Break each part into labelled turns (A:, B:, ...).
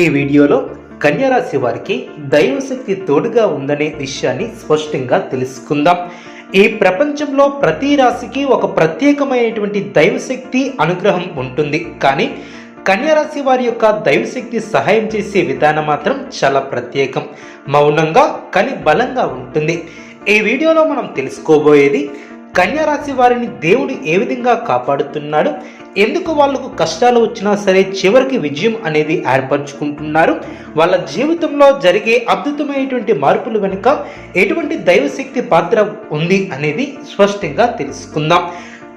A: ఈ వీడియోలో కన్యారాశి వారికి దైవశక్తి తోడుగా ఉందనే విషయాన్ని స్పష్టంగా తెలుసుకుందాం. ఈ ప్రపంచంలో ప్రతి రాశికి ఒక ప్రత్యేకమైనటువంటి దైవశక్తి అనుగ్రహం ఉంటుంది. కానీ కన్యారాశి వారి యొక్క దైవశక్తి సహాయం చేసే విధానం మాత్రం చాలా ప్రత్యేకం. మౌనంగా కానీ బలంగా ఉంటుంది. ఈ వీడియోలో మనం తెలుసుకోబోయేది కన్యారాశి వారిని దేవుడు ఏ విధంగా కాపాడుతున్నాడు? ఎందుకు వాళ్ళకు కష్టాలు వచ్చినా సరే చివరికి విజయం అనేది ఏర్పరచుకుంటున్నారు? వాళ్ళ జీవితంలో జరిగే అద్భుతమైనటువంటి మార్పులు వెనుక ఎటువంటి దైవశక్తి పాత్ర ఉంది అనేది స్పష్టంగా తెలుసుకుందాం.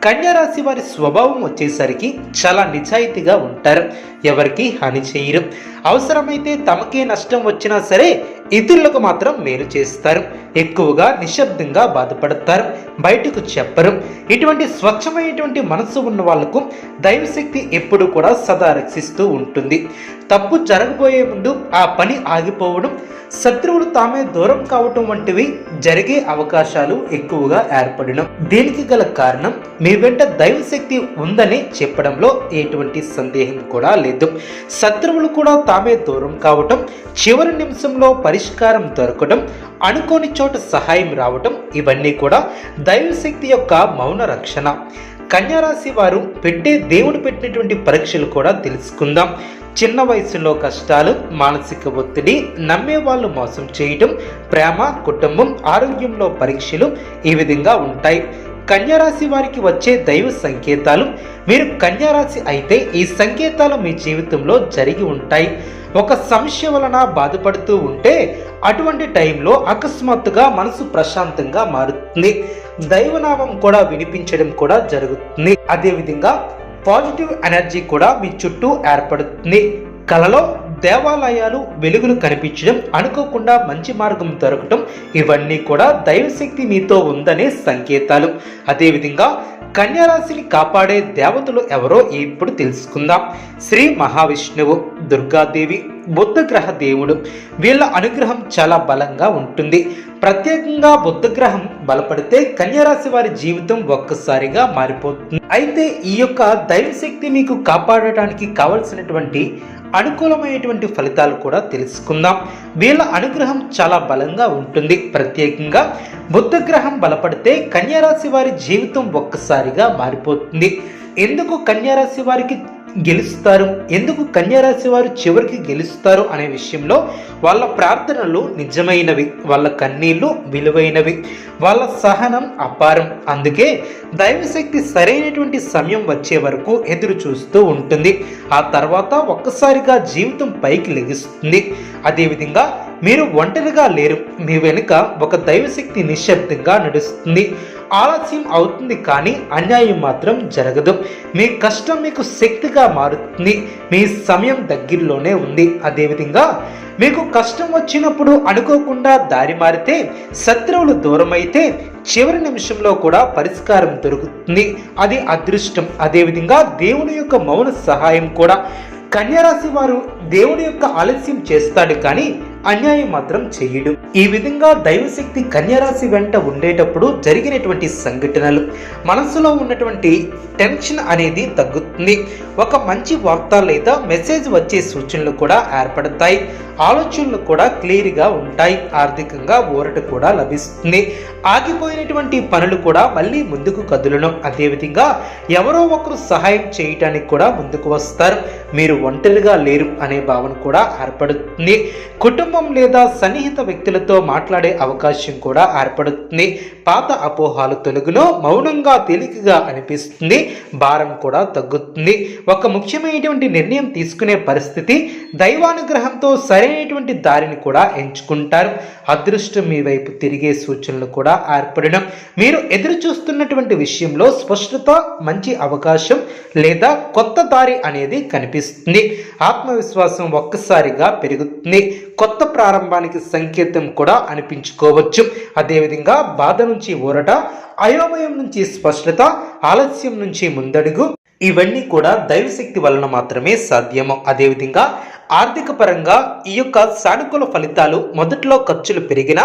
A: కన్యారాశి వారి స్వభావం వచ్చేసరికి చాలా నిజాయితీగా ఉంటారు. ఎవరికి హాని చేయరు. అవసరమైతే తమకే నష్టం వచ్చినా సరే ఇతరులకు మాత్రం మేలు చేస్తారు. ఎక్కువగా నిశ్శబ్దంగా బాధపడతారు. బయటకు చెప్పరు. ఇటువంటి స్వచ్ఛమైనటువంటి మనసు ఉన్న వాళ్ళకు దైవశక్తి ఎప్పుడు కూడా సదా రక్షిస్తూ ఉంటుంది. తప్పు జరగబోయే ముందు ఆ పని ఆగిపోవడం శత్రువులు తామే దూరం కావటం వంటివి జరిగే అవకాశాలు ఎక్కువగా ఏర్పడడం. దీనికి గల కారణం మీ వెంట దైవశక్తి ఉందని చెప్పడంలో ఎటువంటి సందేహం కూడా లేదు. శత్రువులు కూడా తామే దూరం కావటం చివరి నిమిషంలో పరిష్కారం దొరకడం అనుకోని చోట సహాయం రావటం ఇవన్నీ కూడా దైవశక్తి యొక్క మౌన రక్షణ. కన్యారాశి వారు పెట్టే దేవుడు పెట్టినటువంటి పరీక్షలు కూడా తెలుసుకుందాం. చిన్న వయసులో కష్టాలు మానసిక ఒత్తిడి నమ్మే వాళ్ళు మోసం చేయటం ప్రేమ కుటుంబం ఆరోగ్యంలో పరీక్షలు ఈ విధంగా ఉంటాయి. కన్యారాశి వారికి వచ్చే దైవ సంకేతాలు మీరు కన్యారాశి అయితే ఈ సంకేతాలు మీ జీవితంలో జరిగి ఉంటాయి. ఒక సమస్య వలన బాధపడుతూ ఉంటే అటువంటి టైంలో అకస్మాత్తుగా మనసు ప్రశాంతంగా మారుతుంది. దైవనామం కూడా వినిపించడం కూడా జరుగుతుంది. అదేవిధంగా పాజిటివ్ ఎనర్జీ కూడా మీ చుట్టూ ఏర్పడుతుంది. కలలో దేవాలయాలు వెలుగులు కనిపించడం అనుకోకుండా మంచి మార్గం దొరకటం ఇవన్నీ కూడా దైవశక్తి మీతో ఉందనే సంకేతాలు. అదేవిధంగా కన్యారాశిని కాపాడే దేవతలు ఎవరో ఇప్పుడు తెలుసుకుందాం. శ్రీ మహావిష్ణువు దుర్గాదేవి బుద్ధగ్రహ దేవుడు వీళ్ళ అనుగ్రహం చాలా బలంగా ఉంటుంది. ప్రత్యేకంగా బుద్ధగ్రహం బలపడితే కన్యారాశి వారి జీవితం ఒక్కసారిగా మారిపోతుంది. అయితే ఈ యొక్క దైవశక్తి మీకు కాపాడటానికి కావలసినటువంటి అనుకూలమైనటువంటి ఫలితాలు కూడా తెలుసుకుందాం. వీళ్ళ అనుగ్రహం చాలా బలంగా ఉంటుంది. ప్రత్యేకంగా బుద్ధగ్రహం బలపడితే కన్యారాశి వారి జీవితం ఒక్కసారిగా మారిపోతుంది. ఎందుకు కన్యారాశి వారికి గెలుస్తారు? ఎందుకు కన్యారాశి వారు చివరికి గెలుస్తారు అనే విషయంలో వాళ్ళ ప్రార్థనలు నిజమైనవి వాళ్ళ కన్నీళ్ళు విలువైనవి వాళ్ళ సహనం అపారం. అందుకే దైవశక్తి సరైనటువంటి సమయం వచ్చే వరకు ఎదురు చూస్తూ ఉంటుంది. ఆ తర్వాత ఒక్కసారిగా జీవితం పైకి లెగిస్తుంది. అదేవిధంగా మీరు ఒంటరిగా లేరు. మీ వెనుక ఒక దైవశక్తి నిశ్శబ్దంగా నడుస్తుంది. ఆలస్యం అవుతుంది కానీ అన్యాయం మాత్రం జరగదు. మీ కష్టం మీకు శక్తిగా మారుతుంది. మీ సమయం దగ్గరలోనే ఉంది. అదేవిధంగా మీకు కష్టం వచ్చినప్పుడు అనుకోకుండా దారి మారితే శత్రువులు దూరమైతే చివరి నిమిషంలో కూడా పరిష్కారం దొరుకుతుంది. అది అదృష్టం. అదేవిధంగా దేవుని యొక్క మౌన సహాయం కూడా. కన్యారాశి వారు దేవుని యొక్క ఆలస్యం చేస్తాడు కానీ అన్యాయం మాత్రం చేయడు. ఈ విధంగా దైవశక్తి కన్యారాశి వెంట ఉండేటప్పుడు జరిగినటువంటి సంఘటనలు మనసులో ఉన్నటువంటి టెన్షన్ అనేది తగ్గుతుంది. ఒక మంచి వార్త లేదా మెసేజ్ వచ్చే సూచనలు కూడా ఏర్పడతాయి. ఆలోచనలు కూడా క్లియర్గా ఉంటాయి. ఆర్థికంగా ఊరట కూడా లభిస్తుంది. ఆగిపోయినటువంటి పనులు కూడా మళ్ళీ ముందుకు కదులడం అదేవిధంగా ఎవరో ఒకరు సహాయం చేయటానికి కూడా ముందుకు వస్తారు. మీరు ఒంటరిగా లేరు అనే భావన కూడా ఏర్పడుతుంది. కుటుంబం లేదా సన్నిహిత వ్యక్తులతో మాట్లాడే అవకాశం కూడా ఏర్పడుతుంది. పాత అపోహాలు తొలగులో మౌనంగా తేలికగా అనిపిస్తుంది. భారం కూడా తగ్గుతుంది. ఒక ముఖ్యమైనటువంటి నిర్ణయం తీసుకునే పరిస్థితి దైవానుగ్రహంతో సరైనటువంటి దారిని కూడా ఎంచుకుంటారు. అదృష్టం మీ వైపు తిరిగే సూచనలు కూడా ఏర్పడడం. మీరు ఎదురు చూస్తున్నటువంటి విషయంలో స్పష్టత మంచి అవకాశం లేదా కొత్త దారి అనేది కనిపిస్తుంది. ఆత్మవిశ్వాసం ఒక్కసారిగా పెరుగుతుంది. కొత్త ప్రారంభానికి సంకేతం కూడా అనిపించుకోవచ్చు. అదేవిధంగా బాధ నుంచి ఊరట అయోమయం నుంచి స్పష్టత ఆలస్యం నుంచి ముందడుగు ఇవన్నీ కూడా దైవశక్తి వలన మాత్రమే సాధ్యము. అదేవిధంగా ఆర్థిక పరంగా ఈ యొక్క సానుకూల ఫలితాలు మొదట్లో ఖర్చులు పెరిగినా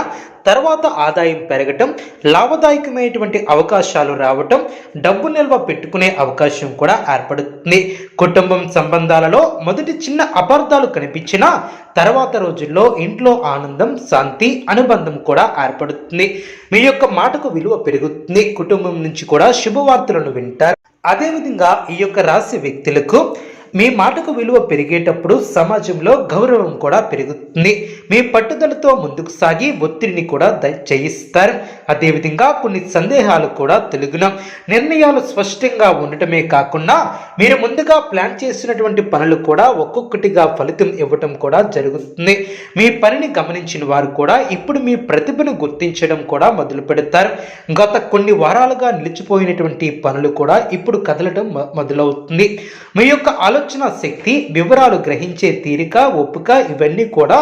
A: తర్వాత ఆదాయం పెరగటం లాభదాయకమైనటువంటి అవకాశాలు రావటం డబ్బు నిల్వ పెట్టుకునే అవకాశం కూడా ఏర్పడుతుంది. కుటుంబం సంబంధాలలో మొదటి చిన్న అపార్థాలు కనిపించినా తర్వాత రోజుల్లో ఇంట్లో ఆనందం శాంతి అనుబంధం కూడా ఏర్పడుతుంది. మీ యొక్క మాటకు విలువ పెరుగుతుంది. కుటుంబం నుంచి కూడా శుభవార్తలను వింటారు. అదేవిధంగా ఈ యొక్క రాశి వ్యక్తులకు మీ మాటకు విలువ పెరిగేటప్పుడు సమాజంలో గౌరవం కూడా పెరుగుతుంది. మీ పట్టుదలతో ముందుకు సాగి ఒత్తిడిని కూడా చేయిస్తారు. అదేవిధంగా కొన్ని సందేహాలు కూడా తెలుగున. నిర్ణయాలు స్పష్టంగా ఉండటమే కాకుండా మీరు ముందుగా ప్లాన్ చేసినటువంటి పనులు కూడా ఒక్కొక్కటిగా ఫలితం ఇవ్వటం కూడా జరుగుతుంది. మీ పనిని గమనించిన వారు కూడా ఇప్పుడు మీ ప్రతిభను గుర్తించడం కూడా మొదలు పెడతారు. గత కొన్ని వారాలుగా నిలిచిపోయినటువంటి పనులు కూడా ఇప్పుడు కదలడం మొదలవుతుంది. మీ యొక్క ఆలోచన శక్తి వివరాలు గ్రహించే తీరిక ఒప్పుక ఇవన్నీ కూడా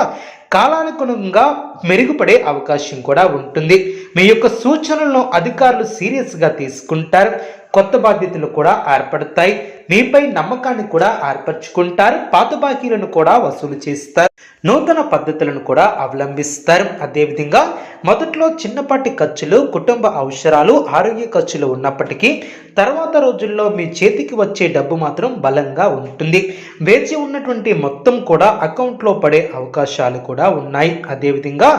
A: కాలానుగుణంగా మెరుగుపడే అవకాశం కూడా ఉంటుంది. మీ యొక్క సూచనలను అధికారులు సీరియస్గా తీసుకుంటారు. కొత్త బాధ్యతలు కూడా ఏర్పడతాయి. మీపై నమ్మకాన్ని కూడా ఏర్పరచుకుంటారు. పాత బాకీలను కూడా వసూలు చేస్తారు. నూతన పద్ధతులను కూడా అవలంబిస్తారు. అదేవిధంగా మొదట్లో చిన్నపాటి ఖర్చులు కుటుంబ అవసరాలు ఆరోగ్య ఖర్చులు ఉన్నప్పటికీ తర్వాత రోజుల్లో మీ చేతికి వచ్చే డబ్బు మాత్రం బలంగా ఉంటుంది. వేచి ఉన్నటువంటి మొత్తం కూడా అకౌంట్లో పడే అవకాశాలు కూడా ఉన్నాయి. అదేవిధంగా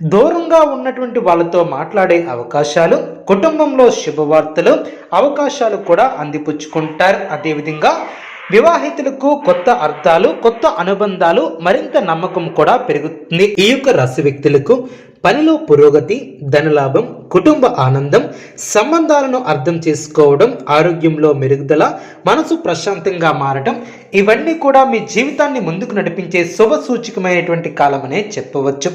A: దూరంగా ఉన్నటువంటి వాళ్ళతో మాట్లాడే అవకాశాలు కుటుంబంలో శుభవార్తలు అవకాశాలు కూడా అందిపుచ్చుకుంటారు. అదేవిధంగా వివాహితులకు కొత్త అర్థాలు కొత్త అనుబంధాలు మరింత నమ్మకం కూడా పెరుగుతుంది. ఈ యొక్క రాశి వ్యక్తులకు పనిలో పురోగతి ధనలాభం కుటుంబ ఆనందం సంబంధాలను అర్థం చేసుకోవడం ఆరోగ్యంలో మెరుగుదల మనసు ప్రశాంతంగా మారడం ఇవన్నీ కూడా మీ జీవితాన్ని ముందుకు నడిపించే శుభ సూచకమైనటువంటి కాలమనే చెప్పవచ్చు.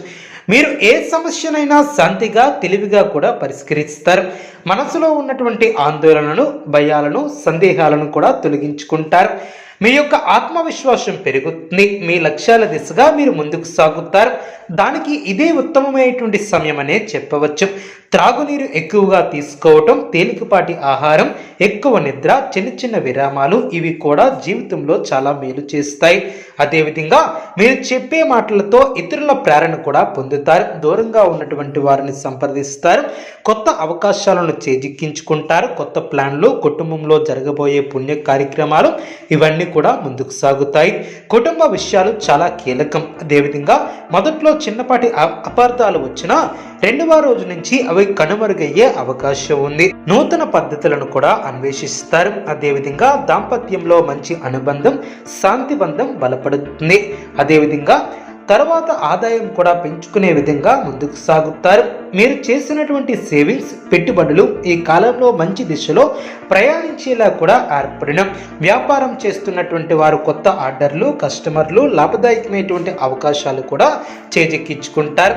A: మీరు ఏ సమస్యనైనా శాంతిగా తెలివిగా కూడా పరిష్కరిస్తారు. మనసులో ఉన్నటువంటి ఆందోళనను భయాలను సందేహాలను కూడా తొలగించుకుంటారు. మీ యొక్క ఆత్మవిశ్వాసం పెరుగుతుంది. మీ లక్ష్యాల దిశగా మీరు ముందుకు సాగుతారు. దానికి ఇదే ఉత్తమమైనటువంటి సమయం అనే చెప్పవచ్చు. త్రాగునీరు ఎక్కువగా తీసుకోవటం తేలికపాటి ఆహారం ఎక్కువ నిద్ర చిన్న చిన్న విరామాలు ఇవి కూడా జీవితంలో చాలా మేలు చేస్తాయి. అదేవిధంగా మీరు చెప్పే మాటలతో ఇతరుల ప్రేరణ కూడా పొందుతారు. దూరంగా ఉన్నటువంటి వారిని సంప్రదిస్తారు. కొత్త అవకాశాలను చేజిక్కించుకుంటారు. కొత్త ప్లాన్లు కుటుంబంలో జరగబోయే పుణ్య కార్యక్రమాలు ఇవన్నీ కూడా ముందుకు సాగుతాయి. కుటుంబ విషయాలు చాలా కీలకం. అదేవిధంగా మొదట్లో చిన్నపాటి అపార్థాలు వచ్చినా రెండవ రోజు నుంచి అవి కనుమరుగయ్యే అవకాశం ఉంది. నూతన పద్ధతులను కూడా అన్వేషిస్తారు. అదేవిధంగా దాంపత్యంలో మంచి అనుబంధం శాంతి బంధం బలపడుతుంది. అదేవిధంగా తర్వాత ఆదాయం కూడా పెంచుకునే విధంగా ముందుకు సాగుతారు. మీరు చేసినటువంటి సేవింగ్స్ పెట్టుబడులు ఈ కాలంలో మంచి దిశలో ప్రయాణించేలా కూడా ఏర్పడిన వ్యాపారం చేస్తున్నటువంటి వారు కొత్త ఆర్డర్లు కస్టమర్లు లాభదాయకమైనటువంటి అవకాశాలు కూడా చేజెక్కించుకుంటారు.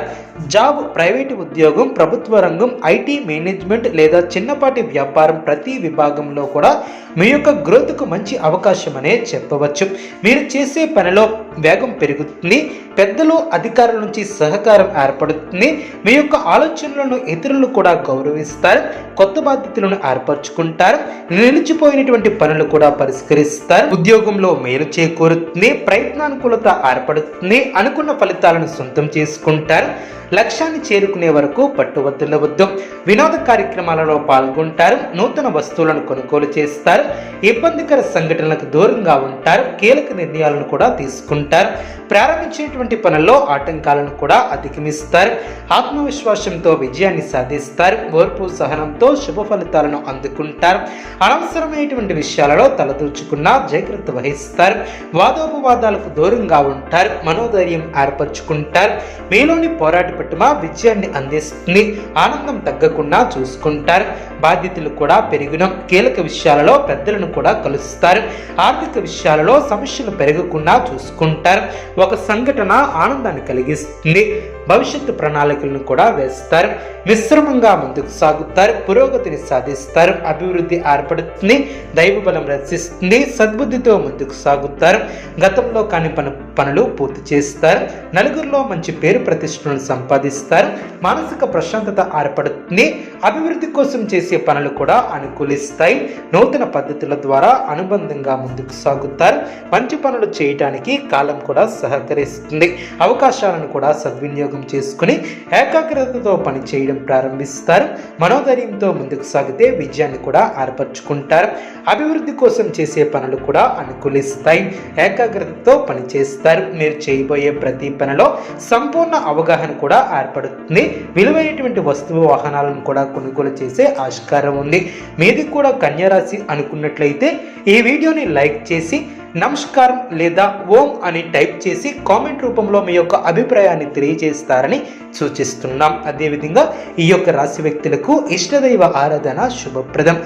A: జాబ్ ప్రైవేటు ఉద్యోగం ప్రభుత్వ రంగం ఐటీ మేనేజ్మెంట్ లేదా చిన్నపాటి వ్యాపారం ప్రతి విభాగంలో కూడా మీ యొక్క గ్రోత్కు మంచి అవకాశం అనే చెప్పవచ్చు. మీరు చేసే పనిలో వేగం పెరుగుతుంది పెద్దలు అధికారుల నుంచి సహకారం ఏర్పడుతుంది మీ యొక్క ఆలోచనలను ఇతరులు కూడా గౌరవిస్తారు కొత్త బాధ్యతలను ఏర్పరచుకుంటారు నిలిచిపోయినటువంటి పనులు కూడా పరిష్కరిస్తారు ఉద్యోగంలో మేలు చేకూరుతుంది ప్రయత్నానుకూలత ఏర్పడుతుంది అనుకున్న ఫలితాలను సొంతం చేసుకుంటారు లక్ష్యాన్ని చేరుకునే వరకు పట్టువద్దలవద్దు వినోద కార్యక్రమాలలో పాల్గొంటారు నూతన వస్తువులను కొనుగోలు చేస్తారు ఇబ్బందికర సంఘటనలకు దూరంగా ఉంటారు కీలక నిర్ణయాలను కూడా తీసుకుంటారు ప్రారంభించేటువంటి పనుల్లో ఆటంకాలను కూడా అధిగమిస్తారు ఆత్మవిశ్వాసం ఆత్మవిశ్వాసంతో విజయాన్ని సాధిస్తారు. ఓర్పు సహనంతో శుభ ఫలితాలను అందుకుంటారు. అనవసరమైనటువంటి విషయాలలో తలదూచుకున్న జాగ్రత్త వహిస్తారు. వాదోపవాదాలకు దూరంగా ఉంటారు. మనోధైర్యం ఏర్పరచుకుంటారు. మీలోని పోరాట పట్టుమ విజయాన్ని అందిస్తుంది. ఆనందం తగ్గకుండా చూసుకుంటారు. బాధ్యతలు కూడా పెరిగిన కీలక విషయాలలో పెద్దలను కూడా కలుస్తారు. ఆర్థిక విషయాలలో సమస్యలు పెరగకుండా చూసుకుంటారు. ఒక సంఘటన ఆనందాన్ని కలిగిస్తుంది. భవిష్యత్తు ప్రణాళికలను కూడా వేస్తారు. మిశ్రమంగా ముందుకు సాగుతారు. పురోగతిని సాధిస్తారు. అభివృద్ధి ఏర్పడుతుంది. దైవ బలం రచిస్తుంది సద్బుద్ధితో ముందుకు సాగుతారు. గతంలో కాని పను పనులు పూర్తి చేస్తారు. నలుగురిలో మంచి పేరు ప్రతిష్టలను సంపాదిస్తారు. మానసిక ప్రశాంతత ఏర్పడుతుంది. అభివృద్ధి కోసం చేసే పనులు కూడా అనుకూలిస్తాయి. నూతన పద్ధతుల ద్వారా అనుబంధంగా ముందుకు సాగుతారు. మంచి పనులు చేయటానికి కాలం కూడా సహకరిస్తుంది. అవకాశాలను కూడా సద్వినియోగం చేసుకుని ఏకాగ్రతతో పని చేయడం ప్రారంభిస్తారు. మనోధైర్యంతో ముందుకు సాగితే విజయాన్ని కూడా ఏర్పరచుకుంటారు అభివృద్ధి కోసం చేసే పనులు కూడా అనుకూలిస్తాయి. ఏకాగ్రతతో పని చేస్తారు. మీరు చేయబోయే ప్రతి పనిలో సంపూర్ణ అవగాహన కూడా ఏర్పడుతుంది. విలువైనటువంటి వస్తువు వాహనాలను కూడా కొనుగోలు చేసే ఆస్కారం ఉంది. మీది కూడా కన్యారాశి అనుకున్నట్లయితే ఈ వీడియోని లైక్ చేసి నమస్కారం లేదా ఓం అని టైప్ చేసి కామెంట్ రూపంలో మీ యొక్క అభిప్రాయాన్ని తెలియజేస్తారని సూచిస్తున్నాం. అదేవిధంగా ఈ యొక్క రాశి వ్యక్తులకు ఇష్టదైవ ఆరాధన శుభప్రదం.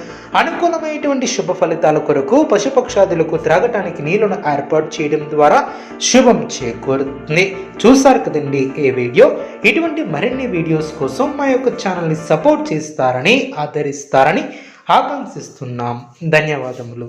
A: అనుకూలమైనటువంటి శుభ ఫలితాల కొరకు పశుపక్షాదులకు త్రాగటానికి నీళ్ళను ఏర్పాటు చేయడం ద్వారా శుభం చేకూరుతుంది. చూసారు కదండి ఏ వీడియో? ఇటువంటి మరిన్ని వీడియోస్ కోసం మా యొక్క ఛానల్ని సపోర్ట్ చేస్తారని ఆదరిస్తారని ఆకాంక్షిస్తున్నాం. ధన్యవాదములు.